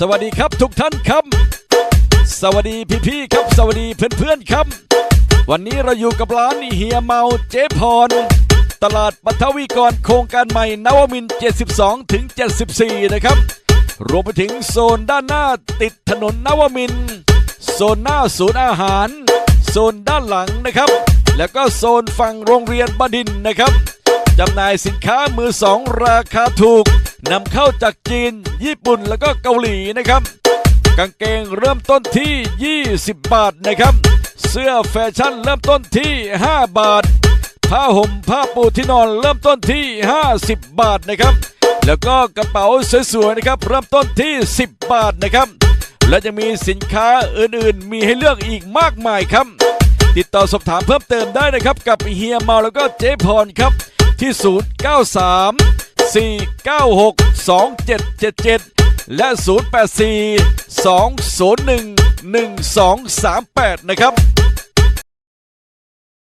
สวัสดีครับทุกท่านครับ สวัสดีพี่ๆครับ สวัสดีเพื่อนๆครับ วันนี้เราอยู่กับร้านเฮียเมาเจ๊พร ตลาดปัทวีกรโครงการใหม่นวมิน 72 ถึง 74 นะครับ รวมไปถึงโซนด้านหน้าติดถนนนวมิน โซนหน้าศูนย์อาหาร โซนด้านหลังนะครับ แล้วก็โซนฝั่งโรงเรียนบดินนะครับจำหน่ายสินค้ามือสองราคาถูก นำเข้าจากจีน ญี่ปุ่นแล้วก็เกาหลีนะครับ กางเกงเริ่มต้นที่ 20 บาทนะครับ เสื้อแฟชั่นเริ่มต้นที่ 5 บาท ผ้าห่มผ้าปูที่นอนเริ่มต้นที่ 50 บาทนะครับ แล้วก็กระเป๋าสวยๆนะครับ เริ่มต้นที่ 10 บาทนะครับ และจะมีสินค้าอื่นๆ มีให้เลือกอีกมากมายครับ ติดต่อสอบถามเพิ่มเติมได้นะครับ กับเฮียเมาแล้วก็เจ๊พรครับที่ 093 496 2777 และ 084 201 1238 นะครับ